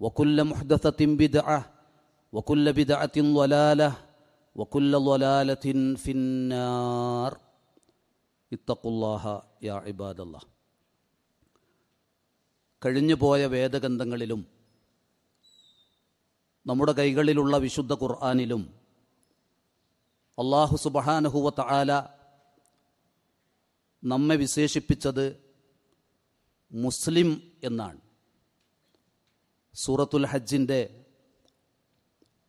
وكل محدثة بدعة وكل بدعة ضلالة وكل ضلالة في النار اتقوا الله يا عباد الله കഴിഞ്ഞുപോയ വേദഗ്രന്ഥങ്ങളിലും നമ്മുടെ കൈകളിലുള്ള വിശുദ്ധ ഖുർആാനിലും അള്ളാഹു സുബഹാനഹുവ തആല നമ്മെ വിശേഷിപ്പിച്ചത് മുസ്ലിം എന്നാണ് സൂറത്തുൽ ഹജ്ജിന്റെ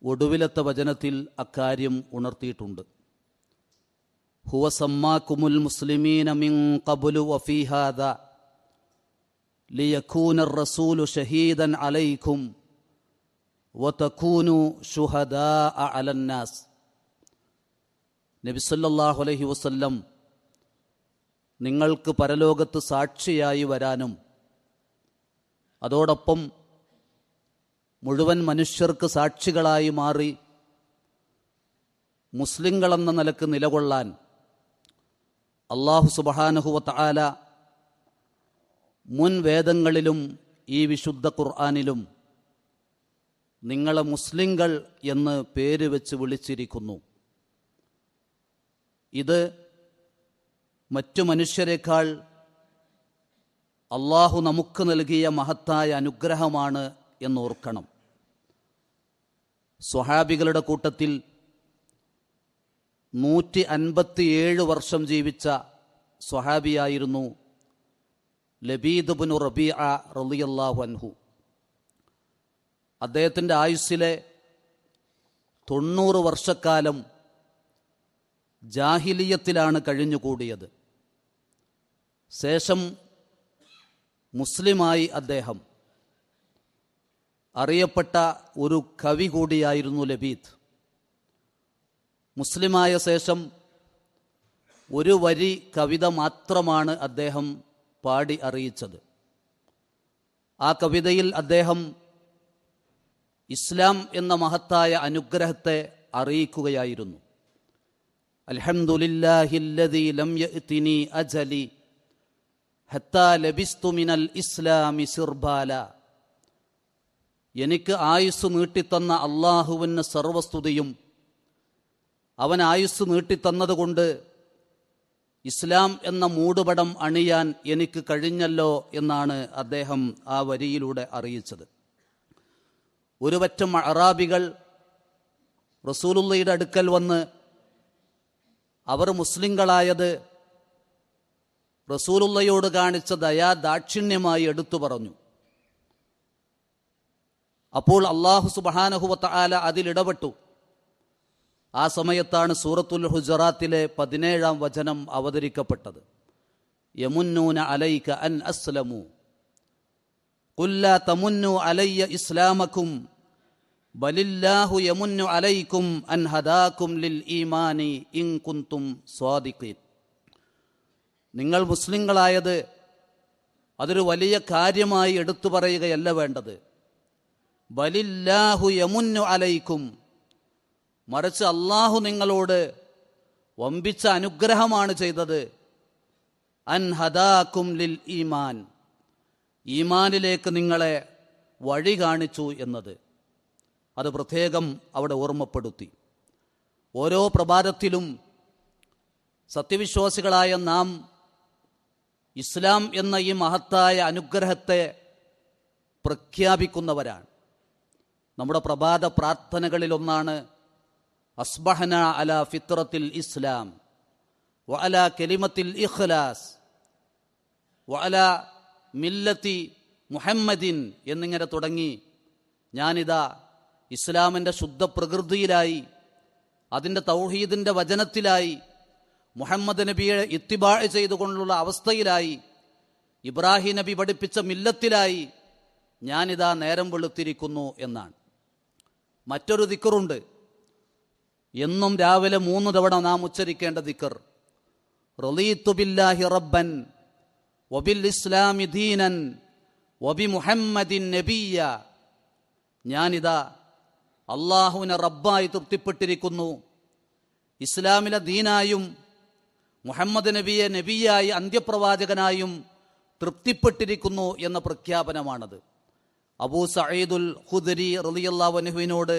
ഒടുവിലത്തെ വചനത്തിൽ അക്കാര്യം ഉണർത്തിയിട്ടുണ്ട്. ഹുവ സമ്മാക്കുമുൽ മുസ്ലിമീന മിൻ ഖബ്ലു വഫീഹാദ ലിയകൂന റസൂലു ഷഹീദൻ അലൈക്കും വതഖൂനു ഷുഹദാ അലന്നാസ്. നബി സല്ലല്ലാഹു അലൈഹി വസല്ലം നിങ്ങൾക്ക് പരലോകത്ത് സാക്ഷിയായി വരാനും അതോടൊപ്പം മുഴുവൻ മനുഷ്യർക്ക് സാക്ഷികളായി മാറി മുസ്ലിങ്ങളെന്ന നിലയ്ക്ക് നിലകൊള്ളാൻ അള്ളാഹു സുബഹാനുഹുവ തആല മുൻ വേദങ്ങളിലും ഈ വിശുദ്ധ ഖുർആാനിലും നിങ്ങളെ മുസ്ലിങ്ങൾ എന്ന് പേര് വെച്ച് വിളിച്ചിരിക്കുന്നു. ഇത് മറ്റു മനുഷ്യരെക്കാൾ അള്ളാഹു നമുക്ക് നൽകിയ മഹത്തായ അനുഗ്രഹമാണ് എന്നോർക്കണം. സ്വഹാബികളുടെ കൂട്ടത്തിൽ നൂറ്റി അൻപത്തിയേഴ് വർഷം ജീവിച്ച സ്വഹാബിയായിരുന്നു ലബീദ് ബുനു റബിയ റളിയല്ലാഹു അൻഹു. അദ്ദേഹത്തിന്റെ ആയുസ്സിലെ തൊണ്ണൂറ് വർഷക്കാലം ജാഹിലിയത്തിലാണ് കഴിഞ്ഞുകൂടിയത്. ശേഷം മുസ്ലിമായി അദ്ദേഹം അറിയപ്പെട്ട ഒരു കവി കൂടിയായിരുന്നു ലബീദ്. മുസ്ലിമായ ശേഷം ഒരു വരി കവിത മാത്രമാണ് അദ്ദേഹം പാടി അറിയിച്ചത്. ആ കവിതയിൽ അദ്ദേഹം ഇസ്ലാം എന്ന മഹത്തായ അനുഗ്രഹത്തെ അറിയിക്കുകയായിരുന്നു. അൽഹംദുലില്ലാഹില്ലദീ ലം അജലി ഹത്താ ലബിസ്തു മിനൽ ഇസ്ലാമി സിർബാല. എനിക്ക് ആയുസ് നീട്ടിത്തന്ന അള്ളാഹുവിന് സർവസ്തുതിയും അവൻ ആയുസ് നീട്ടിത്തന്നതുകൊണ്ട് ഇസ്ലാം എന്ന മൂടുപടം അണിയാൻ എനിക്ക് കഴിഞ്ഞല്ലോ എന്നാണ് അദ്ദേഹം ആ വരിയിലൂടെ അറിയിച്ചത്. ഒരുപറ്റം അറാബികൾ റസൂലുള്ളയുടെ അടുക്കൽ വന്ന് അവർ മുസ്ലിങ്ങളായത് റസൂലുള്ളയോട് കാണിച്ച ദയാ ദാക്ഷിണ്യമായി എടുത്തു പറഞ്ഞു. അപ്പോൾ അള്ളാഹു സുബഹാനഹുവത്ത ആല അതിലിടപെട്ടു ആ സമയത്താണ് സൂറത്തുൽ ഹുജറാത്തിലെ പതിനേഴാം വചനം അവതരിക്കപ്പെട്ടത്. യമുന്നൂന അലൈക അൻ അസ്ലമു. കുല്ല തമുന്നു അലയ്യ ഇസ്ലാമക്കും ബലില്ലാഹു യമുന്നു അലൈക്കും അൻ ഹദാക്കും ലിൽ ഈമാനി ഇൻ കുന്തും സ്വാദിഖീൻ. നിങ്ങൾ മുസ്ലിങ്ങളായത് അതൊരു വലിയ കാര്യമായി എടുത്തു പറയുകയല്ല വേണ്ടത്. ബലില്ലാഹു യമുന്നു അലൈക്കും. മറിച്ച് അള്ളാഹു നിങ്ങളോട് വമ്പിച്ച അനുഗ്രഹമാണ് ചെയ്തത്. അൻ ഹദാക്കും ലിൽ ഈമാൻ. ഈമാനിലേക്ക് നിങ്ങളെ വഴി കാണിച്ചു എന്നത്. അത് പ്രത്യേകം അവിടെ ഓർമ്മപ്പെടുത്തി. ഓരോ പ്രഭാതത്തിലും സത്യവിശ്വാസികളായ നാം ഇസ്ലാം എന്ന ഈ മഹത്തായ അനുഗ്രഹത്തെ പ്രഖ്യാപിക്കുന്നവരാണ്. നമ്മുടെ പ്രഭാത പ്രാർത്ഥനകളിലൊന്നാണ് അസ്ബഹന അല ഫിത്രത്തിൽ ഇസ്ലാം വഅല കലിമത്തിൽ ഇഖ്ലാസ് വഅല മില്ലത്തി മുഹമ്മദിൻ എന്നിങ്ങനെ തുടങ്ങി ഞാനിതാ ഇസ്ലാമിന്റെ ശുദ്ധ പ്രകൃതിയിലായി അതിന്റെ തൗഹീദിന്റെ വചനത്തിലായി മുഹമ്മദ് നബിയെ ഇത്തിബാ ചെയ്തുകൊണ്ടുള്ള അവസ്ഥയിലായി ഇബ്രാഹിം നബി പഠിപ്പിച്ച മില്ലത്തിലായി ഞാനിതാ നേരം വെളുത്തിരിക്കുന്നു എന്നാണ്. മറ്റൊരു ദിക്കറുണ്ട്. എന്നും രാവിലെ മൂന്ന് തവണ നാം ഉച്ചരിക്കേണ്ട ദിക്കർ. റളീത്തു ബില്ലാഹി റബ്ബൻ വബിൽ ഇസ്ലാമി ദീനൻ വബി മുഹമ്മദിൻ നബിയ ഞാനിതാ അള്ളാഹുവിനെ റബ്ബായി തൃപ്തിപ്പെട്ടിരിക്കുന്നു. ഇസ്ലാമിലെ ദീനായും മുഹമ്മദ് നബിയെ നബിയായി അന്ത്യപ്രവാചകനായും തൃപ്തിപ്പെട്ടിരിക്കുന്നു എന്ന പ്രഖ്യാപനമാണത്. അബൂ സയ്യിദുൽ ഖുദരി റളിയല്ലാഹു അൻഹുവിനോട്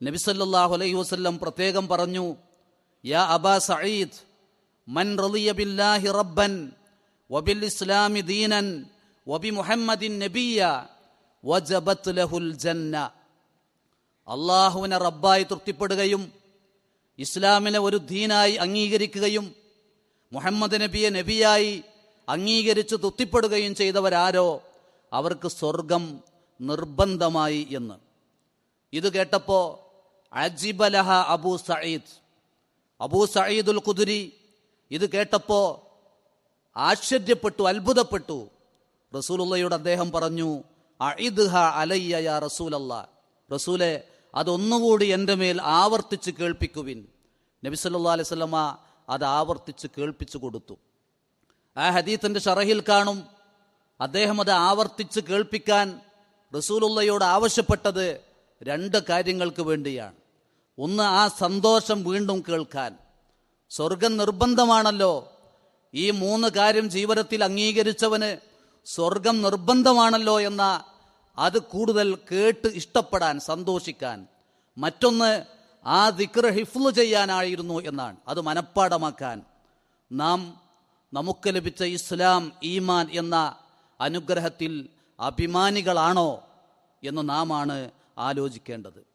നബി സല്ലല്ലാഹു അലൈഹി വസല്ലം പ്രത്യേകം പറഞ്ഞു യാ അബാ സയ്യിദ് മൻ റളിയ ബില്ലാഹി റബ്ബൻ വബിൽ ഇസ്ലാമി ദീനൻ വബി മുഹമ്മദിൻ നബിയ വജബത് ലഹുൽ ജന്ന. അള്ളാഹുവിനെ റബ്ബായി തൃപ്തിപ്പെടുകയും ഇസ്ലാമിനെ ഒരു ദീനായി അംഗീകരിക്കുകയും മുഹമ്മദ് നബിയെ നബിയായി അംഗീകരിച്ച് തൃപ്തിപ്പെടുകയും ചെയ്തവരാരോ? അവർക്ക് സ്വർഗം നിർബന്ധമായി എന്ന്. ഇത് കേട്ടപ്പോൾ അജിബലഹ അബൂ സയ്യിദ് അബൂ സയ്യിദുൽ കുദുരി ഇത് കേട്ടപ്പോൾ ആശ്ചര്യപ്പെട്ടു അത്ഭുതപ്പെട്ടു. റസൂലുള്ളയോട് അദ്ദേഹം പറഞ്ഞു അഇദ്ഹ അലയ്യ യാ റസൂലല്ല. റസൂലെ അതൊന്നുകൂടി എന്റെ മേൽ ആവർത്തിച്ച് കേൾപ്പിക്കുവിൻ. നബി വസല്ലമ അത് ആവർത്തിച്ച് കേൾപ്പിച്ചു കൊടുത്തു. ആ ഹദീത്തിന്റെ ഷറഹിൽ കാണും അദ്ദേഹം അത് ആവർത്തിച്ച് കേൾപ്പിക്കാൻ റസൂലുള്ളയോട് ആവശ്യപ്പെട്ടത് രണ്ട് കാര്യങ്ങൾക്ക് വേണ്ടിയാണ്. ഒന്ന് ആ സന്തോഷം വീണ്ടും കേൾക്കാൻ. സ്വർഗം നിർബന്ധമാണല്ലോ. ഈ മൂന്ന് കാര്യം ജീവിതത്തിൽ അംഗീകരിച്ചവന് സ്വർഗം നിർബന്ധമാണല്ലോ എന്ന അത് കൂടുതൽ കേട്ട് ഇഷ്ടപ്പെടാൻ സന്തോഷിക്കാൻ. മറ്റൊന്ന് ആ ദിക്ർ ഹിഫ്ലു ചെയ്യാനായിരുന്നു എന്നാണ്. അത് മനഃപ്പാടമാക്കാൻ നാം നമുക്ക് ലഭിച്ച ഇസ്ലാം ഈമാൻ എന്ന അനുഗ്രഹത്തിൽ അഭിമാനികളാണോ എന്ന് നാം ആണ് ആലോചിക്കേണ്ടത്.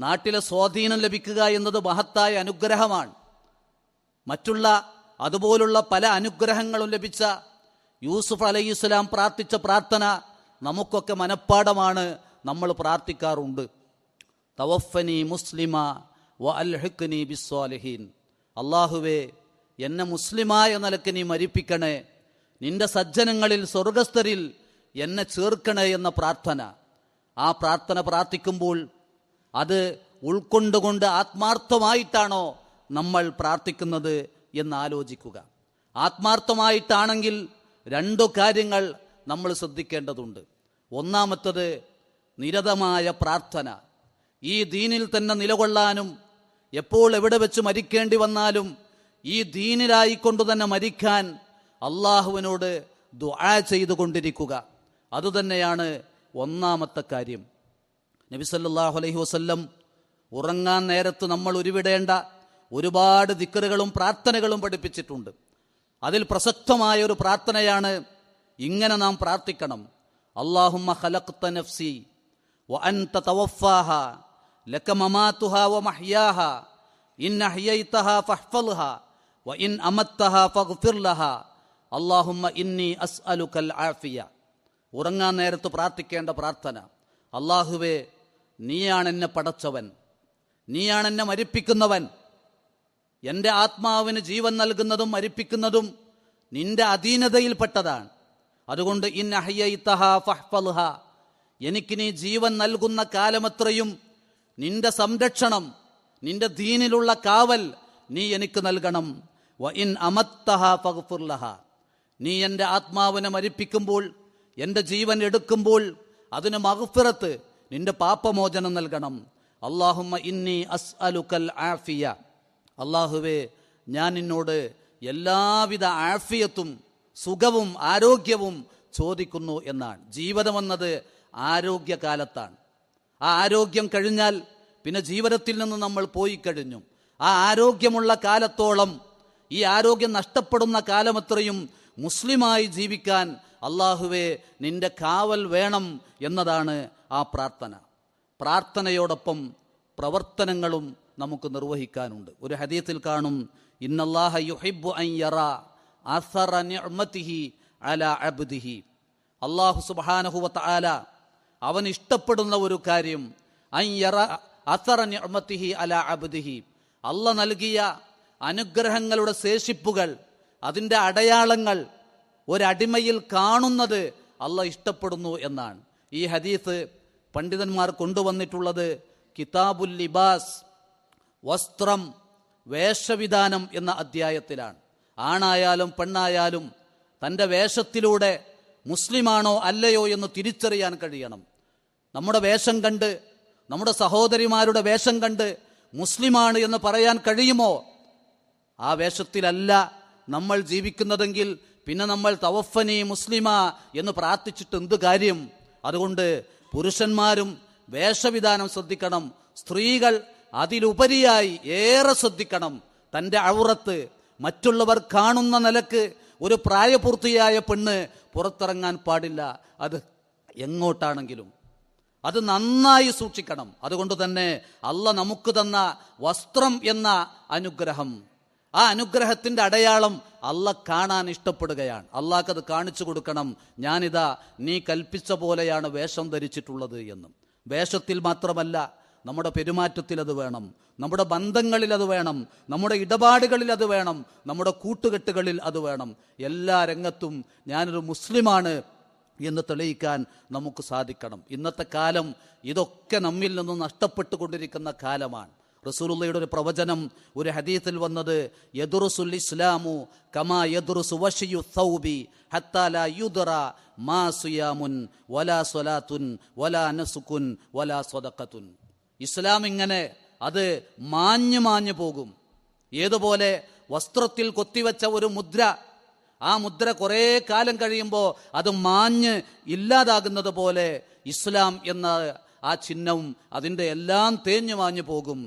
നാട്ടിലെ സ്വാധീനം ലഭിക്കുക എന്നത് മഹത്തായ അനുഗ്രഹമാണ്. മറ്റുള്ള അതുപോലുള്ള പല അനുഗ്രഹങ്ങളും ലഭിച്ച യൂസുഫ് അലൈഹി ഇസ്ലാം പ്രാർത്ഥിച്ച പ്രാർത്ഥന നമുക്കൊക്കെ മനഃപ്പാടമാണ് നമ്മൾ പ്രാർത്ഥിക്കാറുണ്ട്. തവഫനി മുസ്ലിമ വ അൽഹിഖ്നി ബിസ്വാലഹീൻ. അള്ളാഹുവേ എന്നെ മുസ്ലിമായ നിലയ്ക്ക് നീ മരിപ്പിക്കണേ. നിന്റെ സജ്ജനങ്ങളിൽ സ്വർഗസ്ഥരിൽ എന്നെ ചേർക്കണേ എന്ന പ്രാർത്ഥന. ആ പ്രാർത്ഥന പ്രാർത്ഥിക്കുമ്പോൾ അത് ഉൾക്കൊണ്ടുകൊണ്ട് ആത്മാർത്ഥമായിട്ടാണോ നമ്മൾ പ്രാർത്ഥിക്കുന്നത് എന്ന് ആലോചിക്കുക. ആത്മാർത്ഥമായിട്ടാണെങ്കിൽ രണ്ടു കാര്യങ്ങൾ നമ്മൾ ശ്രദ്ധിക്കേണ്ടതുണ്ട്. ഒന്നാമത്തത് നിരതമായ പ്രാർത്ഥന. ഈ ദീനിൽ തന്നെ നിലകൊള്ളാനും എപ്പോൾ എവിടെ വെച്ച് മരിക്കേണ്ടി വന്നാലും ഈ ദീനിലായിക്കൊണ്ട് തന്നെ മരിക്കാൻ അള്ളാഹുവിനോട് ദുആ ചെയ്തുകൊണ്ടിരിക്കുക. അതുതന്നെയാണ് ഒന്നാമത്തെ കാര്യം. നബി സല്ലല്ലാഹു അലൈഹി വസല്ലം ഉറങ്ങാൻ നേരത്ത് നമ്മൾ ഉരുവിടേണ്ട ഒരുപാട് ദിക്കറുകളും പ്രാർത്ഥനകളും പഠിപ്പിച്ചിട്ടുണ്ട്. അതിൽ പ്രസക്തമായ ഒരു പ്രാർത്ഥനയാണ് ഇങ്ങനെ നാം പ്രാർത്ഥിക്കണം. അള്ളാഹുമ്മ ഖലഖ്ത നഫ്സി വ അൻത ലക വ വ ഇൻ ഫഗ്ഫിർ അള്ളാഹുമ്മ ഇന്നി അസ് അസ്അലുക്കൽ ആഫിയ. ഉറങ്ങാൻ നേരത്ത് പ്രാർത്ഥിക്കേണ്ട പ്രാർത്ഥന. അള്ളാഹുവേ നീയാണ് എന്നെ പടച്ചവൻ. നീയാണ് എന്നെ മരിപ്പിക്കുന്നവൻ. എന്റെ ആത്മാവിന് ജീവൻ നൽകുന്നതും മരിപ്പിക്കുന്നതും നിന്റെ അധീനതയിൽപ്പെട്ടതാണ്. അതുകൊണ്ട് ഇൻ ഫഹ്ഫൽഹ എനിക്ക് നീ ജീവൻ നൽകുന്ന കാലമത്രയും നിന്റെ സംരക്ഷണം നിന്റെ ദീനിലുള്ള കാവൽ നീ എനിക്ക് നൽകണം. വ ഇൻ അമത്തഹ ഫഗ്ഫുർലഹ നീ എന്റെ ആത്മാവിനെ മരിപ്പിക്കുമ്പോൾ എന്റെ ജീവൻ എടുക്കുമ്പോൾ അതിന് മഹുഫിറത്ത് നിന്റെ പാപമോചനം നൽകണം. അള്ളാഹുമ്മ ഇന്നി അസ് അലുക്കൽ ആഫിയ. അള്ളാഹുവേ ഞാൻ നിന്നോട് എല്ലാവിധ ആഫിയത്തും സുഖവും ആരോഗ്യവും ചോദിക്കുന്നു എന്നാണ്. ജീവിതമെന്നത് ആരോഗ്യകാലത്താണ്. ആ ആരോഗ്യം കഴിഞ്ഞാൽ പിന്നെ ജീവിതത്തിൽ നിന്ന് നമ്മൾ പോയി കഴിഞ്ഞു. ആ ആരോഗ്യമുള്ള കാലത്തോളം ഈ ആരോഗ്യം നഷ്ടപ്പെടുന്ന കാലമത്രയും മുസ്ലിമായി ജീവിക്കാൻ അള്ളാഹുവെ നിന്റെ കാവൽ വേണം എന്നതാണ് ആ പ്രാർത്ഥന. പ്രാർത്ഥനയോടൊപ്പം പ്രവർത്തനങ്ങളും നമുക്ക് നിർവഹിക്കാനുണ്ട്. ഒരു ഹദീത്തിൽ കാണും ഇന്നല്ലാഹ യുഹിബ്ബു അൻ യറ അസറ അല അബ്ദിഹി. അള്ളാഹു സുബ്ഹാനഹു ആല അവൻ ഇഷ്ടപ്പെടുന്ന ഒരു കാര്യം അൻ യറ അസറ അല അബ്ദിഹി. അല്ല നൽകിയ അനുഗ്രഹങ്ങളുടെ ശേഷിപ്പുകൾ അതിന്റെ അടയാളങ്ങൾ ഒരടിമയിൽ കാണുന്നത് അല്ല ഇഷ്ടപ്പെടുന്നു എന്നാണ്. ഈ ഹദീസ് പണ്ഡിതന്മാർ കൊണ്ടുവന്നിട്ടുള്ളത് കിതാബുൽ ലിബാസ് വസ്ത്രം വേഷവിധാനം എന്ന അധ്യായത്തിലാണ്. ആണായാലും പെണ്ണായാലും തന്റെ വേഷത്തിലൂടെ മുസ്ലിമാണോ അല്ലയോ എന്ന് തിരിച്ചറിയാൻ കഴിയണം. നമ്മുടെ വേഷം കണ്ട് നമ്മുടെ സഹോദരിമാരുടെ വേഷം കണ്ട് മുസ്ലിമാണ് എന്ന് പറയാൻ കഴിയുമോ? ആ വേഷത്തിലല്ല. നമ്മൾ ജീവിക്കുന്നതെങ്കിൽ പിന്നെ നമ്മൾ തവഫനി മുസ്ലിമ എന്ന് പ്രാർത്ഥിച്ചിട്ട് എന്ത് കാര്യം? അതുകൊണ്ട് പുരുഷന്മാരും വേഷവിധാനം ശ്രദ്ധിക്കണം. സ്ത്രീകൾ അതിലുപരിയായി ഏറെ ശ്രദ്ധിക്കണം. തന്റെ ഔറത്ത് മറ്റുള്ളവർ കാണുന്ന നിലയ്ക്ക് ഒരു പ്രായപൂർത്തിയായ പെണ്ണ് പുറത്തിറങ്ങാൻ പാടില്ല. അത് എങ്ങോട്ടാണെങ്കിലും. അത് നന്നായി സൂക്ഷിക്കണം. അതുകൊണ്ട് തന്നെ അല്ല നമുക്ക് തന്ന വസ്ത്രം എന്ന അനുഗ്രഹം. ആ അനുഗ്രഹത്തിന്റെ അടയാളം അല്ല കാണാൻ ഇഷ്ടപ്പെടുകയാണ്. അള്ളാഹ്ക്കത് കാണിച്ചു കൊടുക്കണം. ഞാനിതാ നീ കൽപ്പിച്ച പോലെയാണ് വേഷം ധരിച്ചിട്ടുള്ളത് എന്നും. വേഷത്തിൽ മാത്രമല്ല നമ്മുടെ പെരുമാറ്റത്തിൽ അത് വേണം. നമ്മുടെ ബന്ധങ്ങളിൽ അത് വേണം. നമ്മുടെ ഇടപാടുകളിൽ അത് വേണം. നമ്മുടെ കൂട്ടുകെട്ടുകളിൽ അത് വേണം. എല്ലാ രംഗത്തും ഞാനൊരു മുസ്ലിമാണ് എന്ന് തെളിയിക്കാൻ നമുക്ക് സാധിക്കണം. ഇന്നത്തെ കാലം ഇതൊക്കെ നമ്മിൽ നിന്നും നഷ്ടപ്പെട്ടുകൊണ്ടിരിക്കുന്ന കാലമാണ്. റസൂലുള്ളയുടെ ഒരു പ്രവചനം ഒരു ഹദീത്തിൽ വന്നത് യദുറുസുൽ ഇസ്ലാമു കമാ യദുറുസു വഷിയു സൗബി ഹത്താ ലാ യുദറ മാ സുയാമുൻ വലാ സ്വലാത്തുൻ വലാ നസുക്കുൻ വലാ സ്വതക്കത്തുൻ ഇസ്ലാം ഇങ്ങനെ അത് മാഞ്ഞു മാഞ്ഞു പോകും. ഏതുപോലെ വസ്ത്രത്തിൽ കൊത്തിവെച്ച ഒരു മുദ്ര ആ മുദ്ര കുറേ കാലം കഴിയുമ്പോൾ അത് മാഞ്ഞ് ഇല്ലാതാകുന്നത് പോലെ ഇസ്ലാം എന്ന ആ ചിഹ്നവും അതിന്റെ എല്ലാം തേഞ്ഞു മാഞ്ഞു പോകും.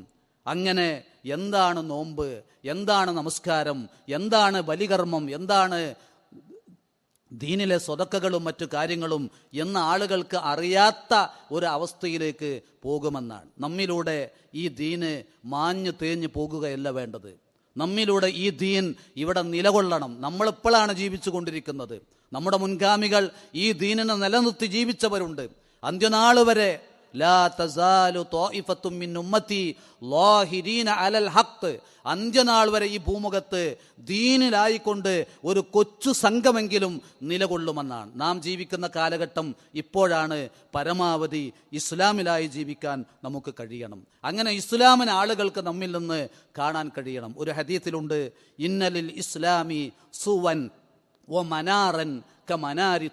അങ്ങനെ എന്താണ് നോമ്പ്? എന്താണ് നമസ്കാരം? എന്താണ് ബലികർമ്മം? എന്താണ് ദീനിലെ സ്വതക്കകളും മറ്റു കാര്യങ്ങളും എന്ന ആളുകൾക്ക് അറിയാത്ത ഒരു അവസ്ഥയിലേക്ക് പോകുമെന്നാണ്. നമ്മിലൂടെ ഈ ദീന് മാഞ്ഞു തേഞ്ഞു പോകുകയല്ല വേണ്ടത്. നമ്മിലൂടെ ഈ ദീൻ ഇവിടെ നിലകൊള്ളണം. നമ്മളിപ്പോഴാണ് ജീവിച്ചു കൊണ്ടിരിക്കുന്നത് നമ്മുടെ മുൻഗാമികൾ ഈ ദീനിനെ നിലനിർത്തി ജീവിച്ചവരുണ്ട്. അന്ത്യനാൾ വരെ അന്ത്യനാൾ വരെ ഈ ഭൂമുഖത്ത് ദീനിലായിക്കൊണ്ട് ഒരു കൊച്ചു സംഘമെങ്കിലും നിലകൊള്ളുമെന്നാണ്. നാം ജീവിക്കുന്ന കാലഘട്ടം ഇപ്പോഴാണ് പരമാവധി ഇസ്ലാമിലായി ജീവിക്കാൻ നമുക്ക് കഴിയണം. അങ്ങനെ ഇസ്ലാമിന് ആളുകൾക്ക് നമ്മിൽ നിന്ന് കാണാൻ കഴിയണം. ഒരു ഹദീത്തിലുണ്ട് ഇന്നലിൽ ഇസ്ലാമി സുവൻ ഒ മനാറൻ ക മനാരി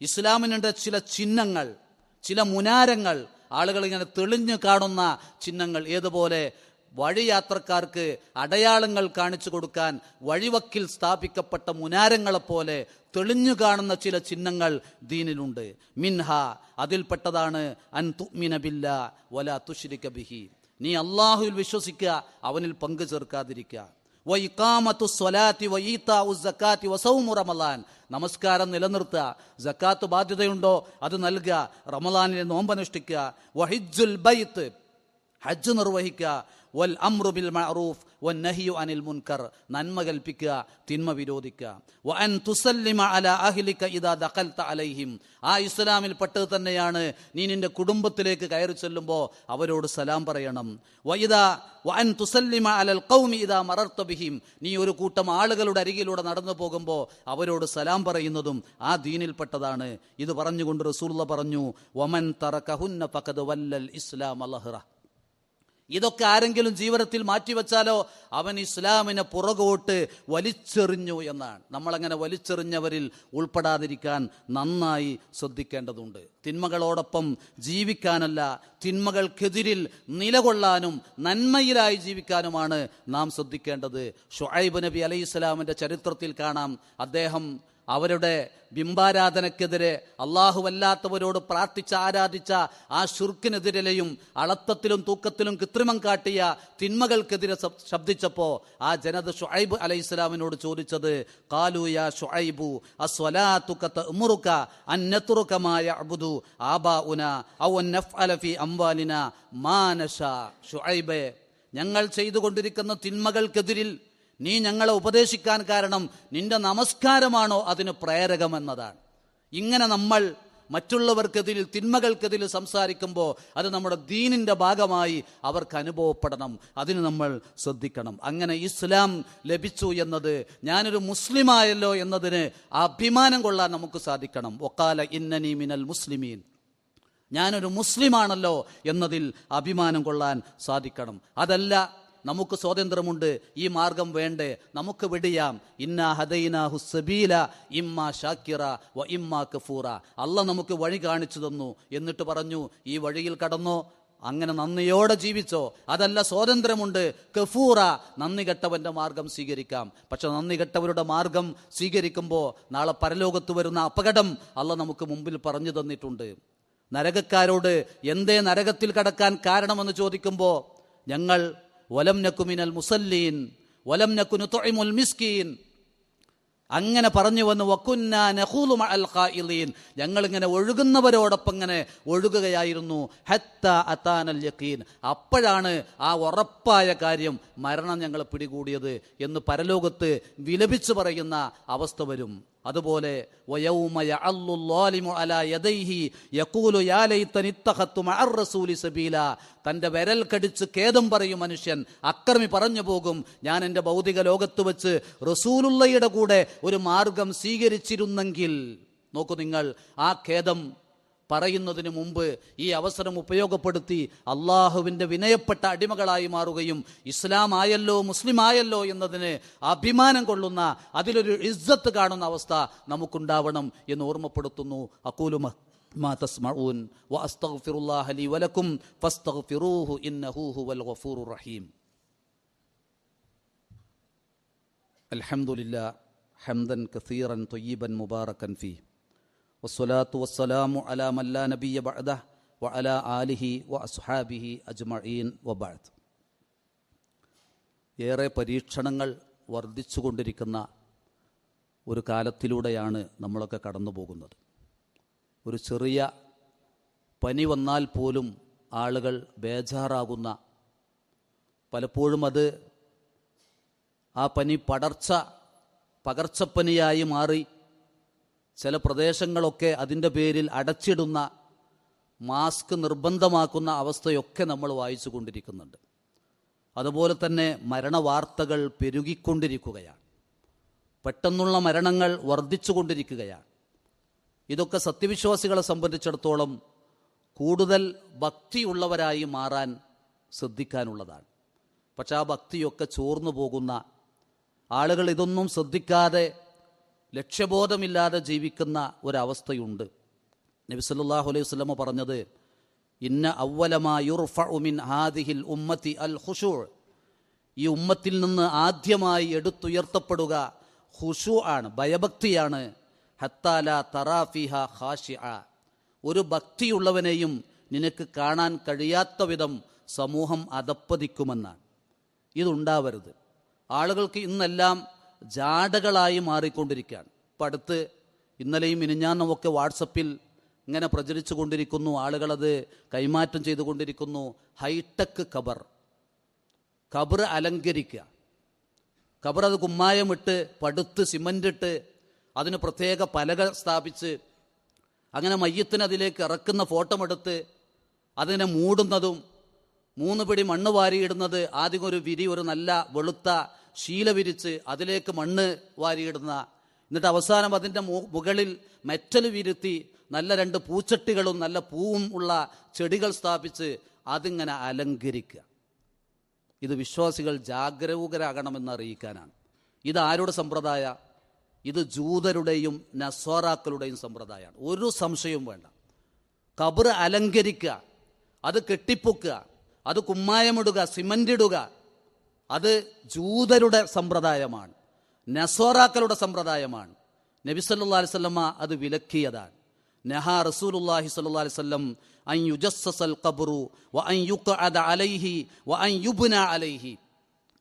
ഇസ്ലാമിനുണ്ട് ചില ചിഹ്നങ്ങൾ. ചില മുനാരങ്ങൾ ആളുകൾ ഇങ്ങനെ തെളിഞ്ഞു കാണുന്ന ചിഹ്നങ്ങൾ. ഏതുപോലെ വഴിയാത്രക്കാർക്ക് അടയാളങ്ങൾ കാണിച്ചു കൊടുക്കാൻ വഴിവക്കിൽ സ്ഥാപിക്കപ്പെട്ട മുനാരങ്ങളെപ്പോലെ തെളിഞ്ഞു കാണുന്ന ചില ചിഹ്നങ്ങൾ ദീനിലുണ്ട്. മിൻഹ അതിൽപ്പെട്ടതാണ് അൻ തുമിനബില്ല വല തുഷിരിക്ക ബിഹി. നീ അള്ളാഹുവിൽ വിശ്വസിക്കുക അവനിൽ പങ്കു ചേർക്കാതിരിക്കുക. നമസ്കാരം നിലനിർത്തുക. ജക്കാത്ത് ബാധ്യതയുണ്ടോ? അത് നൽകുക. റമലാനിലെ നോമ്പനുഷ്ഠിക്കുക. വഹിജുൽ ബൈത്ത്. ഹജ്ജ് നിർവഹിക്കുക. വൽ അമ്രു ബിൽ മഅറൂഫ് വൻ നഹിയു അനിൽ മുൻകർ. നന്മ കൽപ്പിക്കുക തിന്മ വിരോധിക്കുക. വ അൻ തുസല്ലിമ അല അഹ്ലിക ഇദാ ദഖൽത അലൈഹിം. ആ ഇസ്ലാമിൽ പെട്ടത് തന്നെയാണ്. നീ നിന്റെ കുടുംബത്തിലേക്ക് കയറി ചെല്ലുമ്പോൾ അവരോട് സലാം പറയണം. വൈദാ വ അൻ തുസല്ലിമ അലൽ ഖൗമി ഇദാ മറർത ബിഹിം. നീ ഒരു കൂട്ടം ആളുകളുടെ അരികിലൂടെ നടന്നു പോകുമ്പോൾ അവരോട് സലാം പറയുന്നതും ആ ദീനിൽപ്പെട്ടതാണ് ഇത് പറഞ്ഞുകൊണ്ട് റസൂലുള്ള പറഞ്ഞു വമൻ തറക്കഹുന്ന ഫഖദ് വല്ലൽ ഇസ്ലാം അലഹ്റ ഇതൊക്കെ ആരെങ്കിലും ജീവിതത്തിൽ മാറ്റിവെച്ചാലോ അവൻ ഇസ്ലാമിനെ പുറകോട്ട് വലിച്ചെറിഞ്ഞു എന്നാണ്. നമ്മളങ്ങനെ വലിച്ചെറിഞ്ഞവരിൽ ഉൾപ്പെടാതിരിക്കാൻ നന്നായി ശ്രദ്ധിക്കേണ്ടതുണ്ട്. തിന്മകളോടൊപ്പം ജീവിക്കാനല്ല തിന്മകൾക്കെതിരിൽ നിലകൊള്ളാനും നന്മയിലായി ജീവിക്കാനുമാണ് നാം ശ്രദ്ധിക്കേണ്ടത്. ഷുഹൈബ് നബി അലൈഹി ഇസ്ലാമിന്റെ ചരിത്രത്തിൽ കാണാം. അദ്ദേഹം അവരുടെ ബിംബാരാധനക്കെതിരെ അള്ളാഹുവല്ലാത്തവരോട് പ്രാർത്ഥിച്ച് ആരാധിച്ച ആ ഷുർക്കിനെതിരെയും അളത്തത്തിലും തൂക്കത്തിലും കൃത്രിമം കാട്ടിയ തിന്മകൾക്കെതിരെ ശബ്ദിച്ചപ്പോ ശബ്ദിച്ചപ്പോൾ ആ ജനത ഷുഐബ് അലൈഹി ഇസ്ലാമിനോട് ചോദിച്ചത് യാ ഔ ഞങ്ങൾ ചെയ്തുകൊണ്ടിരിക്കുന്ന തിന്മകൾക്കെതിരിൽ നീ ഞങ്ങളെ ഉപദേശിക്കാൻ കാരണം നിന്റെ നമസ്കാരമാണോ അതിന് പ്രേരകമെന്നതാണ് ഇങ്ങനെ നമ്മൾ മറ്റുള്ളവർക്കെതിരിൽ തിന്മകൾക്കെതിരിൽ സംസാരിക്കുമ്പോൾ അത് നമ്മുടെ ദീനിന്റെ ഭാഗമായി അവർക്ക് അനുഭവപ്പെടണം. അതിന് നമ്മൾ ശ്രദ്ധിക്കണം. അങ്ങനെ ഇസ്ലാം ലഭിച്ചു എന്നത് ഞാനൊരു മുസ്ലിമായല്ലോ എന്നതിന് അഭിമാനം കൊള്ളാൻ നമുക്ക് സാധിക്കണം. ഒക്കാല ഇന്നനി മിനൽ മുസ്ലിമീൻ. ഞാനൊരു മുസ്ലിമാണല്ലോ എന്നതിൽ അഭിമാനം കൊള്ളാൻ സാധിക്കണം. അതല്ല നമുക്ക് സ്വാതന്ത്ര്യമുണ്ട്. ഈ മാർഗം വേണ്ടേ? നമുക്ക് വെടിയാം. ഇന്ന ഹദൈന ഹുസബീല ഇമ്മ ഷാക്കിറ വ ഇമ്മ കഫൂറ. അല്ല നമുക്ക് വഴി കാണിച്ചു തന്നു. എന്നിട്ട് പറഞ്ഞു ഈ വഴിയിൽ കടന്നോ? അങ്ങനെ നന്ദിയോടെ ജീവിച്ചോ? അതല്ല സ്വാതന്ത്ര്യമുണ്ട്. കഫൂറ നന്ദി കെട്ടവന്റെ മാർഗം സ്വീകരിക്കാം. പക്ഷെ നന്ദി കെട്ടവരുടെ മാർഗം സ്വീകരിക്കുമ്പോൾ നാളെ പരലോകത്ത് വരുന്ന അപകടം അല്ല നമുക്ക് മുമ്പിൽ പറഞ്ഞു തന്നിട്ടുണ്ട്. നരകക്കാരോട് എന്തേ നരകത്തിൽ കടക്കാൻ കാരണമെന്ന് ചോദിക്കുമ്പോൾ ഞങ്ങൾ വലം മുസല്ലീൻ വലം മിസ്കീൻ. അങ്ങനെ പറഞ്ഞു വന്ന് വക്കുന്ന നഹൂലു അൽ ഖായിലീൻ ഞങ്ങളിങ്ങനെ ഒഴുകുന്നവരോടൊപ്പം ഇങ്ങനെ ഒഴുകുകയായിരുന്നു. ഹത്ത അത്താനൽ യക്കീൻ അപ്പോഴാണ് ആ ഉറപ്പായ കാര്യം മരണം ഞങ്ങൾ പിടികൂടിയത് എന്ന് പരലോകത്ത് വിലപിച്ചു പറയുന്ന അവസ്ഥ വരും. അതുപോലെ തന്റെ വിരൽ കടിച്ച് ഖേദം പറയും മനുഷ്യൻ. അക്രമി പറഞ്ഞു പോകും. ഞാൻ എന്റെ ഭൗതിക ലോകത്ത് വെച്ച് റസൂലുള്ളയുടെ കൂടെ ഒരു മാർഗം സ്വീകരിച്ചിരുന്നെങ്കിൽ നോക്കൂ നിങ്ങൾ ആ ഖേദം പറയുന്നതിന് മുമ്പ് ഈ അവസരം ഉപയോഗപ്പെടുത്തി അള്ളാഹുവിൻ്റെ വിനയപ്പെട്ട അടിമകളായി മാറുകയും ഇസ്ലാം ആയല്ലോ മുസ്ലിം ആയല്ലോ എന്നതിന് അഭിമാനം കൊള്ളുന്ന അതിലൊരു ഇസ്സത്ത് കാണുന്ന അവസ്ഥ നമുക്കുണ്ടാവണം എന്ന് ഓർമ്മപ്പെടുത്തുന്നു അക്കൂലുമ ما تسمعون واستغفر الله لي ولكم فاستغفروه انه هو الغفور الرحيم الحمد لله حمدا كثيرا طيبا مباركا فيه വസ്സലാത്തു വസ്സലാമു അലാ മല്ലാ നബിയ ബഅദ വ അലാ ആലിഹി വ അസ്ഹാബിഹി അജ്മഈൻ വബാദ് ഏറെ പരീക്ഷണങ്ങൾ വർദ്ധിച്ചുകൊണ്ടിരിക്കുന്ന ഒരു കാലത്തിലൂടെയാണ് നമ്മളൊക്കെ കടന്നു പോകുന്നത് ഒരു ചെറിയ പനി വന്നാൽ പോലും ആളുകൾ ബേജാറാകുന്ന പലപ്പോഴും അത് ആ പനി പടർച്ച പകർച്ചപ്പനിയായി മാറി ചില പ്രദേശങ്ങളൊക്കെ അതിന്റെ പേരിൽ അടച്ചിടുന്ന മാസ്ക് നിർബന്ധമാക്കുന്ന അവസ്ഥയൊക്കെ നമ്മൾ വായിച്ചു കൊണ്ടിരിക്കുന്നുണ്ട് അതുപോലെ തന്നെ മരണവാർത്തകൾ പെരുകിക്കൊണ്ടിരിക്കുകയാണ്. പെട്ടെന്നുള്ള മരണങ്ങൾ വർദ്ധിച്ചു കൊണ്ടിരിക്കുകയാണ് ഇതൊക്കെ സത്യവിശ്വാസികളെ സംബന്ധിച്ചിടത്തോളം കൂടുതൽ ഭക്തിയുള്ളവരായി മാറാൻ ശ്രദ്ധിക്കാനുള്ളതാണ്. പക്ഷെ ആ ഭക്തിയൊക്കെ ചോർന്നു പോകുന്ന ആളുകൾ ഇതൊന്നും ശ്രദ്ധിക്കാതെ ലക്ഷ്യബോധമില്ലാതെ ജീവിക്കുന്ന ഒരവസ്ഥയുണ്ട്. നബി സല്ലല്ലാഹു അലൈഹി വസല്ലമ പറഞ്ഞത് ഇന്ന ഔവലമായുർഫിൻ ഹാദിഹിൽ ഉമ്മത്തി അൽ ഖുശൂ ഈ ഉമ്മത്തിൽ നിന്ന് ആദ്യമായി എടുത്തുയർത്തപ്പെടുക ഹുഷു ആണ് ഭയഭക്തിയാണ്. ഹത്താല തറാഫിഹ ഹാഷി ആ ഒരു ഭക്തിയുള്ളവനെയും നിനക്ക് കാണാൻ കഴിയാത്ത വിധം സമൂഹം അതപ്പതിക്കുമെന്നാണ്. ഇതുണ്ടാവരുത്. ആളുകൾക്ക് ഇന്നെല്ലാം ജാടകളായി മാറിക്കൊണ്ടിരിക്കുകയാണ്. ഇപ്പം അടുത്ത് ഇന്നലെയും ഇനിഞ്ഞാന്നുമൊക്കെ വാട്സപ്പിൽ ഇങ്ങനെ പ്രചരിച്ചു കൊണ്ടിരിക്കുന്നു. ആളുകളത് കൈമാറ്റം ചെയ്തുകൊണ്ടിരിക്കുന്നു ഹൈടെക് ഖബർ. കബർ അലങ്കരിക്കുക. ഖബർ അത് കുമ്മായമിട്ട് പടുത്ത് സിമന്റിട്ട് അതിന് പ്രത്യേക പലക സ്ഥാപിച്ച് അങ്ങനെ മയ്യത്തിന് അതിലേക്ക് ഇറക്കുന്ന ഫോട്ടോ എടുത്ത് അതിനെ മൂടുന്നതും മൂന്ന് പിടി മണ്ണ് വാരിയിടുന്നത് ആദ്യം ഒരു വിരി ഒരു നല്ല വെളുത്ത ശീല വിരിച്ച് അതിലേക്ക് മണ്ണ് വാരിയിടുന്ന എന്നിട്ട് അവസാനം അതിന്റെ മുകളിൽ മെറ്റൽ വിരുത്തി നല്ല രണ്ട് പൂച്ചട്ടികളും നല്ല പൂവും ഉള്ള ചെടികൾ സ്ഥാപിച്ച് അതിങ്ങനെ അലങ്കരിക്കുക. ഇത് വിശ്വാസികൾ ജാഗരൂകരാകണമെന്ന് അറിയിക്കാനാണ്. ഇത് ആരുടെ സമ്പ്രദായ? ഇത് ജൂതരുടെയും നസോറാക്കളുടെയും സമ്പ്രദായമാണ്. ഒരു സംശയവും വേണ്ട. കബറ് അലങ്കരിക്കുക അത് കെട്ടിപ്പൊക്കുക അത് കുമ്മായമിടുക സിമന്റ് ഇടുക അത് ജൂതരുടെ സമ്പ്രദായമാണ്. നസോറാക്കളുടെ സമ്പ്രദായമാണ്. നബി സല്ലാ അലിസ്വല്ലമ്മ അത് വിലക്കിയതാണ്. നഹ റസൂലുല്ലാഹി സല്ലല്ലാഹു അലൈഹി വസല്ലം അൻ വ അൻ യുഖഅദ അലൈഹി വ അൻ അലൈഹി.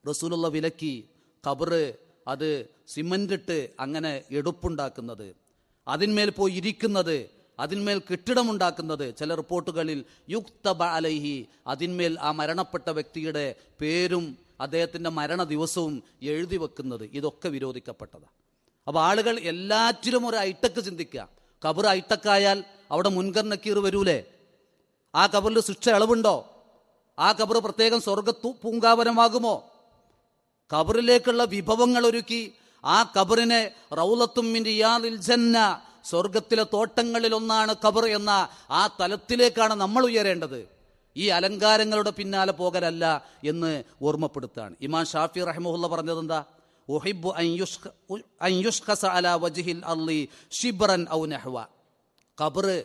റസൂലുള്ള വിലക്കി കബറ് അത് സിമന്റിട്ട് അങ്ങനെ എടുപ്പുണ്ടാക്കുന്നത്. അതിന്മേൽ പോയി ഇരിക്കുന്നത് അതിന്മേൽ കെട്ടിടമുണ്ടാക്കുന്നത് ചില റിപ്പോർട്ടുകളിൽ യുക്തബ അലൈഹി അതിന്മേൽ ആ മരണപ്പെട്ട വ്യക്തിയുടെ പേരും അദ്ദേഹത്തിന്റെ മരണ ദിവസവും എഴുതി വെക്കുന്നത് ഇതൊക്കെ വിരോധിക്കപ്പെട്ടതാണ് അപ്പോൾ ആളുകൾ എല്ലാറ്റിലും ഒരു ഐട്ടക്ക് ചിന്തിക്കുക. കബർ ഐട്ടക്കായാൽ അവിടെ മുൻഗണനക്കീർ വരൂലേ? ആ കബറിൽ ശിക്ഷ ഇളവുണ്ടോ ആ കബർ പ്രത്യേകം സ്വർഗത്തു പൂങ്കാവനമാകുമോ? കബറിലേക്കുള്ള വിഭവങ്ങൾ ഒരുക്കി ആ കബറിനെ റൗലത്തുമ്മിന്റെ ജന്ന സ്വർഗത്തിലെ തോട്ടങ്ങളിലൊന്നാണ് കബർ എന്ന ആ തലത്തിലേക്കാണ് നമ്മൾ ഉയരേണ്ടത്. ഈ അലങ്കാരങ്ങളുടെ പിന്നാലെ പോകലല്ല എന്ന് ഓർമ്മപ്പെടുത്താണ്. ഇമാം ഷാഫി റഹ്മുല്ല പറഞ്ഞത് എന്താ? ഒഹിബു അല വജിഹിൽ അള്ളി ഷിബ്രൻ ഔ നെഹ്വ. കബറ്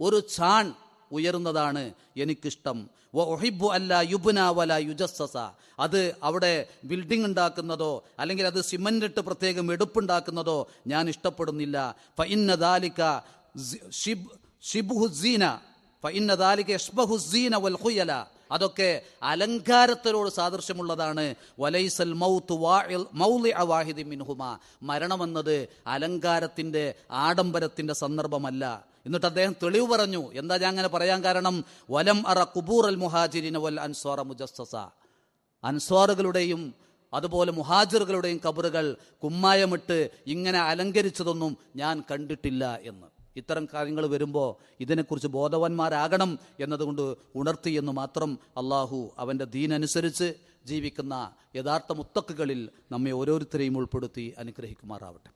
ഒരു ചാൺ ഉയർന്നതാണ് എനിക്കിഷ്ടം. ഒഹിബു അല്ല യുബ്ന വല യുജസ്സസ. അത് അവിടെ ബിൽഡിംഗ് ഉണ്ടാക്കുന്നതോ അല്ലെങ്കിൽ അത് സിമന്റ് ഇട്ട് പ്രത്യേകം എടുപ്പുണ്ടാക്കുന്നതോ ഞാൻ ഇഷ്ടപ്പെടുന്നില്ല. ഫ ദാലിക ഷിബ് ഷിബ്ഹുസീന അതൊക്കെ അലങ്കാരത്തിനോട് സാദൃശ്യമുള്ളതാണ്. വലൈസൽ മൗത്ത് മൗലി അവാഹിദി മിൻഹുമ. മരണമെന്നത് അലങ്കാരത്തിന്റെ ആഡംബരത്തിന്റെ സന്ദർഭമല്ല. എന്നിട്ട് അദ്ദേഹം തെളിവ് പറഞ്ഞു. എന്താ ഞാൻ അങ്ങനെ പറയാൻ കാരണം? വലം അറ കുബൂർ അൽ മുഹാജിരിന വൽ അൻസ്വാറ മുജസ്സസ. അൻസ്വാറുകളുടെയും അതുപോലെ മുഹാജിറുകളുടെയും കബറുകൾ കുമ്മായമിട്ട് ഇങ്ങനെ അലങ്കരിച്ചതൊന്നും ഞാൻ കണ്ടിട്ടില്ല എന്ന്. ഇത്തരം കാര്യങ്ങൾ വരുമ്പോൾ ഇതിനെക്കുറിച്ച് ബോധവാന്മാരാകണം എന്നതുകൊണ്ട് ഉണർത്തി എന്ന് മാത്രം അള്ളാഹു അവൻ്റെ ദീനനുസരിച്ച് ജീവിക്കുന്ന യഥാർത്ഥ മുത്തക്കുകളിൽ നമ്മെ ഓരോരുത്തരെയും ഉൾപ്പെടുത്തി അനുഗ്രഹിക്കുമാറാവട്ടെ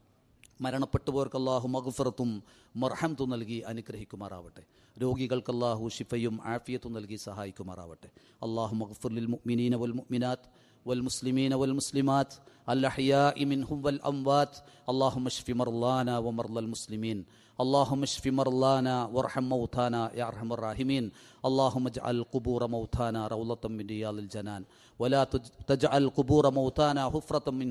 മരണപ്പെട്ടുപോർക്ക് അള്ളാഹു മഗ്ഫറത്തും മർഹമത്തും നൽകി അനുഗ്രഹിക്കുമാറാവട്ടെ രോഗികൾക്ക് അള്ളാഹു ഷിഫയും ആഫിയത്തും നൽകി സഹായിക്കുമാറാവട്ടെ അള്ളാഹു മഗ്ഫുർലിൽ മുഅ്മിനീന വൽ മുഅ്മിനാത്ത് والمسلمين والمسلمات الأحياء منهم والأموات اللهم اشف مرضانا ومرضى المسلمين اللهم اشف مرضانا وارحم موتانا يا أرحم الراحمين اللهم اجعل قبور موتانا روضة من رياض الجنان ولا تجعل قبور موتانا حفرة من